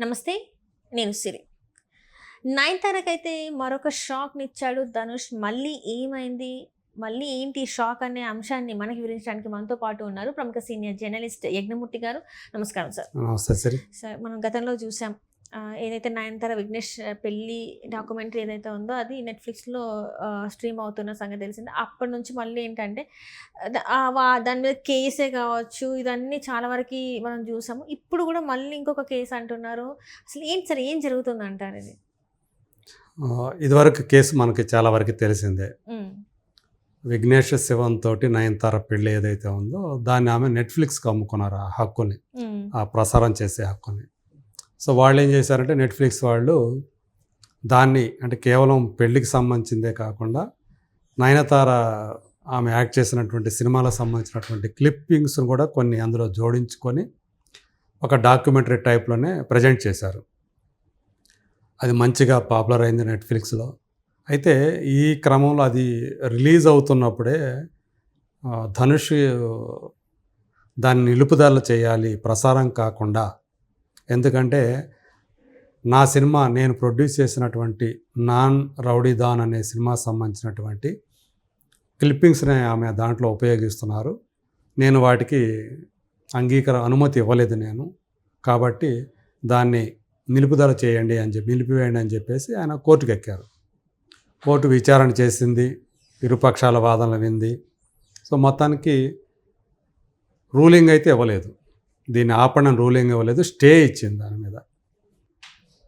నమస్తే నేను సిరి. నయనతారకైతే మరొక షాక్ని ఇచ్చాడు ధనుష్. మళ్ళీ ఏమైంది? మళ్ళీ ఏంటి షాక్ అనే అంశాన్ని మనకి వివరించడానికి మనతో పాటు ఉన్నారు ప్రముఖ సీనియర్ జర్నలిస్ట్ యజ్ఞమూర్తి గారు. నమస్కారం సార్. నమస్తే సరి. సార్ మనం గతంలో చూసాం ఏదైతే నయనతార విఘ్నేష్ ఆ, పెళ్ళి డాక్యుమెంటరీ ఏదైతే ఉందో అది నెట్ఫ్లిక్స్లో స్ట్రీమ్ అవుతున్న సంగతి తెలిసింది. అప్పటి నుంచి మళ్ళీ ఏంటంటే దాని మీద కేసే కావచ్చు ఇదన్నీ చాలా వరకు మనం చూసాము. ఇప్పుడు కూడా మళ్ళీ ఇంకొక కేసు అంటున్నారు. అసలు ఏంటి సార్ ఏం జరుగుతుంది అంటారు ఇది ఇదివరకు కేసు మనకి చాలా వరకు తెలిసిందే. విఘ్నేష్ శివన్ తోటి నయనతార పెళ్ళి ఏదైతే ఉందో దాన్ని ఆమె నెట్ఫ్లిక్స్కి అమ్ముకున్నారు ఆ హక్కుని ఆ ప్రసారం చేసే హక్కుని. సో వాళ్ళు ఏం చేశారంటే నెట్ఫ్లిక్స్ వాళ్ళు దాన్ని అంటే కేవలం పెళ్ళికి సంబంధించిందే కాకుండా నయనతార ఆమె యాక్ట్ చేసినటువంటి సినిమాలకు సంబంధించినటువంటి క్లిప్పింగ్స్ను కూడా కొన్ని అందులో జోడించుకొని ఒక డాక్యుమెంటరీ టైప్లోనే ప్రజెంట్ చేశారు. అది మంచిగా పాపులర్ అయింది నెట్ఫ్లిక్స్లో అయితే ఈ క్రమంలో అది రిలీజ్ అవుతున్నప్పుడే ధనుష్ దాన్ని నిలుపుదల చేయాలి ప్రసారం కాకుండా ఎందుకంటే నా సినిమా నేను ప్రొడ్యూస్ చేసినటువంటి నాన్ రౌడీ దాన్ అనే సినిమా సంబంధించినటువంటి క్లిప్పింగ్స్ని ఆమె దాంట్లో ఉపయోగిస్తున్నారు. నేను వాటికి అంగీకార అనుమతి ఇవ్వలేదు నేను. కాబట్టి దాన్ని నిలుపుదల చేయండి అని చెప్పి నిలిపివేయండి అని చెప్పేసి ఆయన కోర్టుకు ఎక్కారు. కోర్టు విచారణ చేసింది ఇరుపక్షాల వాదనలు వింది. సో మొత్తానికి రూలింగ్ అయితే ఇవ్వలేదు. దీన్ని ఆపడం రూలింగ్ ఇవ్వలేదు స్టే ఇచ్చింది దాని మీద.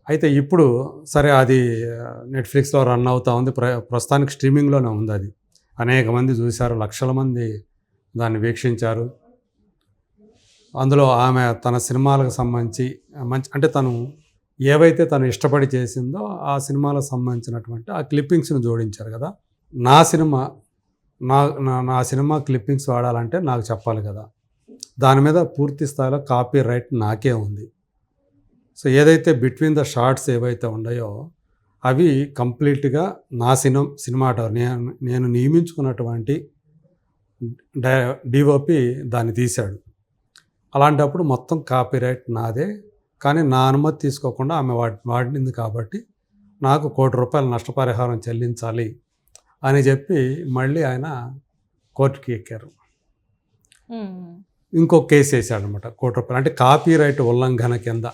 అయితే ఇప్పుడు సరే అది నెట్ఫ్లిక్స్లో రన్ అవుతూ ఉంది ప్ర ప్రస్తుతానికి స్ట్రీమింగ్లోనే ఉంది అది. అనేక మంది చూశారు లక్షల మంది దాన్ని వీక్షించారు. అందులో ఆమె తన సినిమాలకు సంబంధించి మంచి అంటే తను ఏవైతే తను ఇష్టపడి చేసిందో ఆ సినిమాలకు సంబంధించినటువంటి ఆ క్లిప్పింగ్స్ని జోడించారు కదా. నా సినిమా నా నా- నా సినిమా క్లిప్పింగ్స్ వాడాలంటే నాకు చెప్పాలి కదా. దాని మీద పూర్తి స్థాయిలో కాపీ రైట్ నాకే ఉంది. సో ఏదైతే బిట్వీన్ ద షార్ట్స్ ఏవైతే ఉన్నాయో అవి కంప్లీట్గా నా సినిమా సినిమాటోర్ నేను నేను నియమించుకున్నటువంటి డై డిఓపి దాన్ని తీశాడు. అలాంటప్పుడు మొత్తం కాపీరైట్ నాదే. కానీ నా అనుమతి తీసుకోకుండా ఆమె వాడి వాడింది కాబట్టి నాకు కోటి రూపాయల నష్టపరిహారం చెల్లించాలి అని చెప్పి మళ్ళీ ఆయన కోర్టుకి ఎక్కారు. ఇంకో కేసు వేసాడు అనమాట కోటి రూపాయలు అంటే కాపీ రైట్ ఉల్లంఘన కింద.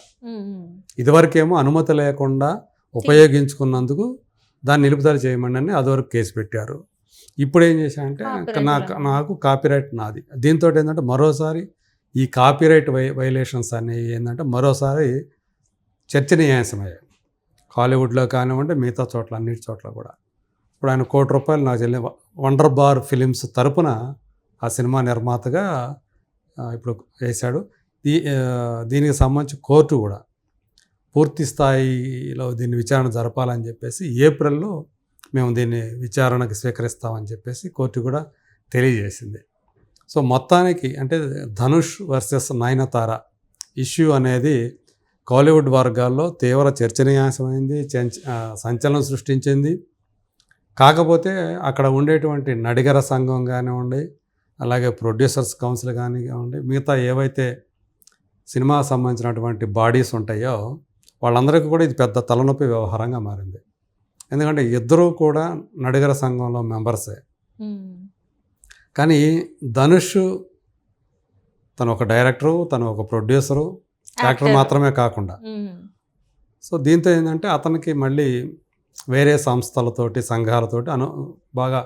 ఇదివరకేమో అనుమతి లేకుండా ఉపయోగించుకున్నందుకు దాన్ని నిలుపుదల చేయమని అని అదివరకు కేసు పెట్టారు. ఇప్పుడు ఏం చేశానంటే నాకు. నాకు కాపీరైట్ నాది. దీంతో ఏంటంటే మరోసారి ఈ కాపీరైట్ వై వైలేషన్స్ అనేవి ఏంటంటే మరోసారి చర్చనీయాంశమయ్యాయి. హాలీవుడ్లో కానివ్వండి మిగతా చోట్ల అన్నిటి చోట్ల కూడా. ఇప్పుడు ఆయన కోటి రూపాయలు నాకు చెల్లి వండర్ బార్ ఫిలిమ్స్ తరపున ఆ సినిమా నిర్మాతగా ఇప్పుడు వేశాడు. దీ దీనికి సంబంధించి కోర్టు కూడా పూర్తి స్థాయిలో దీన్ని విచారణ జరపాలని చెప్పేసి ఏప్రిల్లో మేము దీన్ని విచారణకు స్వీకరిస్తామని చెప్పేసి కోర్టు కూడా తెలియజేసింది. సో మొత్తానికి అంటే ధనుష్ వర్సెస్ నయనతార ఇష్యూ అనేది కాలీవుడ్ వర్గాల్లో తీవ్ర చర్చనీయాంశమైంది సంచలనం సృష్టించింది. కాకపోతే అక్కడ ఉండేటువంటి నడిగర సంఘం కానివ్వండి అలాగే ప్రొడ్యూసర్స్ కౌన్సిల్ కానివ్వండి మిగతా ఏవైతే సినిమా సంబంధించినటువంటి బాడీస్ ఉంటాయో వాళ్ళందరికీ కూడా ఇది పెద్ద తలనొప్పి వ్యవహారంగా మారింది ఎందుకంటే ఇద్దరూ కూడా నడిగర సంఘంలో మెంబర్సే. కానీ ధనుష్ తను ఒక డైరెక్టరు తను ఒక ప్రొడ్యూసరు యాక్టర్. మాత్రమే కాకుండా సో దీంతో ఏంటంటే అతనికి మళ్ళీ వేరే సంస్థలతోటి సంఘాలతోటి అను బాగా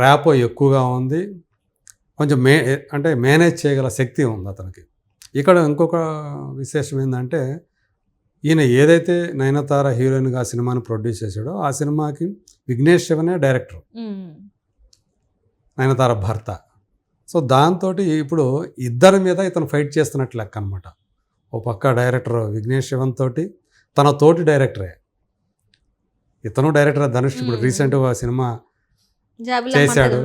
ర్యాపో ఎక్కువగా ఉంది. కొంచెం మే అంటే మేనేజ్ చేయగల శక్తి ఉంది అతనికి. ఇక్కడ ఇంకొక విశేషం ఏంటంటే ఈయన ఏదైతే నయనతార హీరోయిన్గా ఆ సినిమాని ప్రొడ్యూస్ చేశాడో ఆ సినిమాకి విఘ్నేష్ శివనే డైరెక్టర్. నయనతార భర్త. సో దాంతో ఇప్పుడు ఇద్దరి మీద ఇతను ఫైట్ చేస్తున్నట్లు లెక్క అనమాట ఓ పక్క డైరెక్టర్ విఘ్నేష్ శివన్ తోటి తన తోటి డైరెక్టరే. ఇతను డైరెక్టర్. ధనుష్ ఇప్పుడు. రీసెంట్గా సినిమా చేశాడు.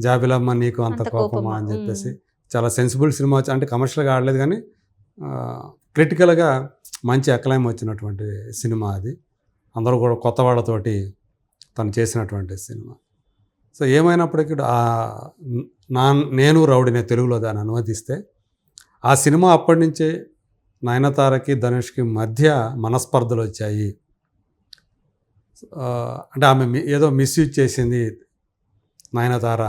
జాబిలమ్మ నీకు అంత కోపమా? అని చెప్పేసి. చాలా సెన్సిబుల్ సినిమా వచ్చి అంటే కమర్షియల్గా ఆడలేదు కానీ క్రిటికల్గా మంచి అక్లైమ్ వచ్చినటువంటి సినిమా అది అందరూ కూడా కొత్త వాళ్ళతోటి తను చేసినటువంటి సినిమా సో ఏమైనప్పటికీ ఆ నా నేను రౌడీనే తెలుగులో దాన్ని అనువదిస్తే ఆ సినిమా అప్పటి నుంచే నయనతారకి ధనుష్కి మధ్య మనస్పర్ధలు వచ్చాయి అంటే ఆమె ఏదో మిస్యూజ్ చేసింది నయనతార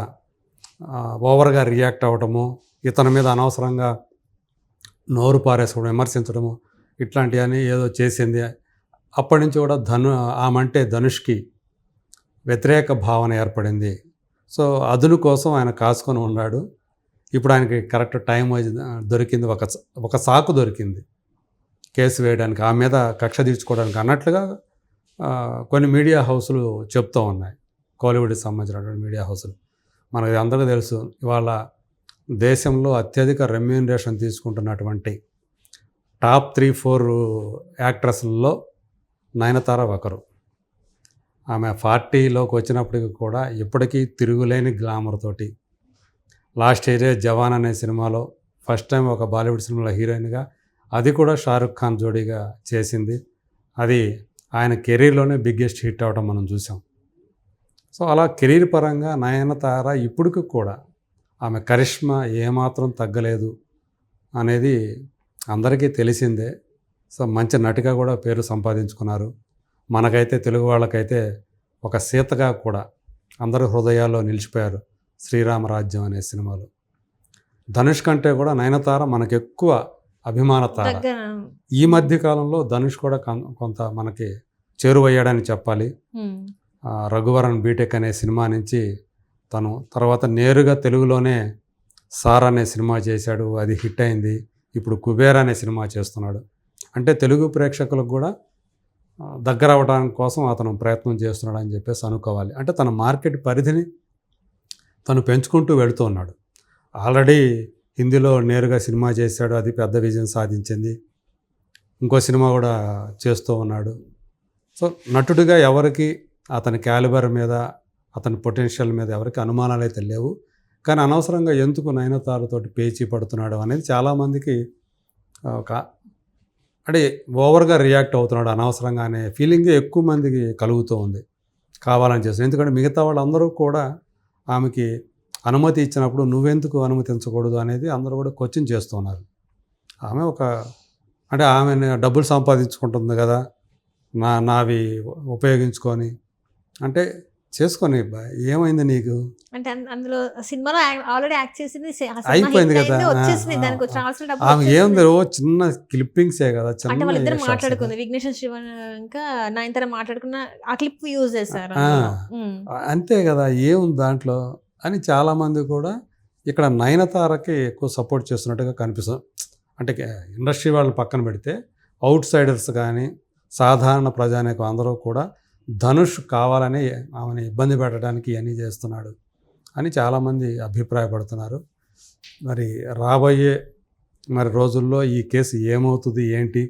ఆ, ఓవర్గా రియాక్ట్ అవ్వటము ఇతని మీద అనవసరంగా నోరు పారేసుకోవడం విమర్శించడము ఇట్లాంటివన్నీ ఏదో చేసింది. అప్పటి నుంచి కూడా ధను ఆమె అంటే ధనుష్కి వ్యతిరేక భావన ఏర్పడింది. సో అదును కోసం ఆయన కాసుకొని ఉన్నాడు. ఇప్పుడు ఆయనకి కరెక్ట్ టైం దొరికింది ఒక ఒక సాకు దొరికింది. కేసు వేయడానికి ఆ మీద కక్ష తీర్చుకోవడానికి అన్నట్లుగా కొన్ని మీడియా హౌసులు చెప్తూ ఉన్నాయి. కోలీవుడ్కి సంబంధించినటువంటి మీడియా హౌసులు. మనకి అందరికీ తెలుసు ఇవాళ దేశంలో అత్యధిక రెమ్యూనరేషన్ తీసుకుంటున్నటువంటి టాప్ త్రీ ఫోర్ యాక్ట్రెస్లలో నయనతార ఒకరు. ఆమె ఫార్టీలోకి వచ్చినప్పటికి కూడా ఇప్పటికీ తిరుగులేని గ్లామర్ తోటి. లాస్ట్ ఇయరే జవాన్ అనే సినిమాలో ఫస్ట్ టైం ఒక బాలీవుడ్ సినిమాలో హీరోయిన్గా అది కూడా షారుఖ్ ఖాన్ జోడీగా చేసింది. అది ఆయన కెరీర్లోనే బిగ్గెస్ట్ హిట్ అవడం మనం చూసాం. సో అలా కెరీర్ పరంగా నయనతార ఇప్పటికి కూడా ఆమె కరిష్మా ఏమాత్రం తగ్గలేదు అనేది అందరికీ తెలిసిందే. సో మంచి నటిగా కూడా పేరు సంపాదించుకున్నారు. మనకైతే తెలుగు వాళ్ళకైతే ఒక సీతగా కూడా అందరి హృదయాల్లో నిలిచిపోయారు శ్రీరామరాజ్యం అనే సినిమాలో. ధనుష్ కంటే కూడా నయనతార మనకు ఎక్కువ అభిమాన తార దగ్గర. ఈ మధ్య కాలంలో ధనుష్ కూడా కొంత మనకి చేరువయ్యాడని చెప్పాలి. రఘువరన్ బీటెక్ అనే సినిమా నుంచి తను తర్వాత నేరుగా తెలుగులోనే సార్ అనే సినిమా చేశాడు అది హిట్ అయింది. ఇప్పుడు కుబేర్ అనే సినిమా చేస్తున్నాడు. అంటే తెలుగు ప్రేక్షకులకు కూడా దగ్గర అవ్వడానికి కోసం అతను ప్రయత్నం చేస్తున్నాడు అని చెప్పేసి అనుకోవాలి. అంటే తన మార్కెట్ పరిధిని తను పెంచుకుంటూ వెళుతూ ఉన్నాడు. ఆల్రెడీ హిందీలో నేరుగా సినిమా చేశాడు అది పెద్ద విజయం సాధించింది. ఇంకో సినిమా కూడా చేస్తూ ఉన్నాడు. సో నటుడిగా ఎవరికి అతని క్యాలిబర్ మీద అతని పొటెన్షియల్ మీద ఎవరికి అనుమానాలు అయితే లేవు. కానీ అనవసరంగా ఎందుకు నయనతారతోటి పేచీ పడుతున్నాడు అనేది చాలామందికి ఒక అంటే ఓవర్గా రియాక్ట్ అవుతున్నాడు అనవసరంగా అనే ఫీలింగే ఎక్కువ మందికి కలుగుతూ ఉంది. కావాలని చేస్తుంది ఎందుకంటే మిగతా వాళ్ళందరూ కూడా ఆమెకి అనుమతి ఇచ్చినప్పుడు నువ్వెందుకు అనుమతించకూడదు అనేది అందరూ కూడా క్వశ్చన్ చేస్తున్నారు ఆమె ఒక అంటే ఆమె డబ్బులు సంపాదించుకుంటుంది కదా నా నావి ఉపయోగించుకొని అంటే చేసుకొని ఏమైంది నీకు అంటే అందులో సినిమాలో ఆల్రెడీ యాక్ట్ చేసింది అయిపోయింది కదా. ఆమె. ఏంది ఓ చిన్న క్లిప్పింగ్సే కదా అంటే చిన్న వాళ్ళిద్దరు మాట్లాడుకుంది కదా. విఘ్నేశ్వర శివన్ ఇంకా నయనతార మాట్లాడుకున్న ఆ క్లిప్ యూజ్ చేశారు. అంతే కదా ఏముంది దాంట్లో అని చాలామంది కూడా ఇక్కడ నయనతారకి ఎక్కువ సపోర్ట్ చేస్తున్నట్టుగా కనిపిస్తుంది అంటే ఇండస్ట్రీ వాళ్ళని పక్కన పెడితే అవుట్ సైడర్స్ కానీ సాధారణ ప్రజానికం అందరూ కూడా ధనుష్ కావాలని ఆమెను ఇబ్బంది పెట్టడానికి ఇవన్నీ చేస్తున్నాడు అని చాలామంది అభిప్రాయపడుతున్నారు. మరి రాబోయే మరి రోజుల్లో ఈ కేసు ఏమవుతుంది ఏంటి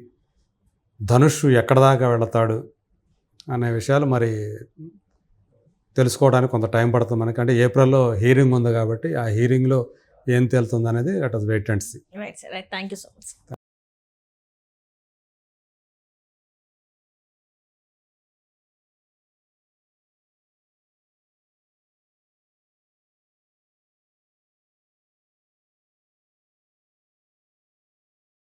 ధనుష్ ఎక్కడ దాకా వెళతాడు అనే విషయాలు మరి తెలుసుకోవడానికి కొంత టైం పడుతుంది మనకి. అంటే ఏప్రిల్లో హీరింగ్ ఉంది కాబట్టి ఆ హీరింగ్లో ఏం తేలుతుంది అనేది at wait and see right sir thank you so much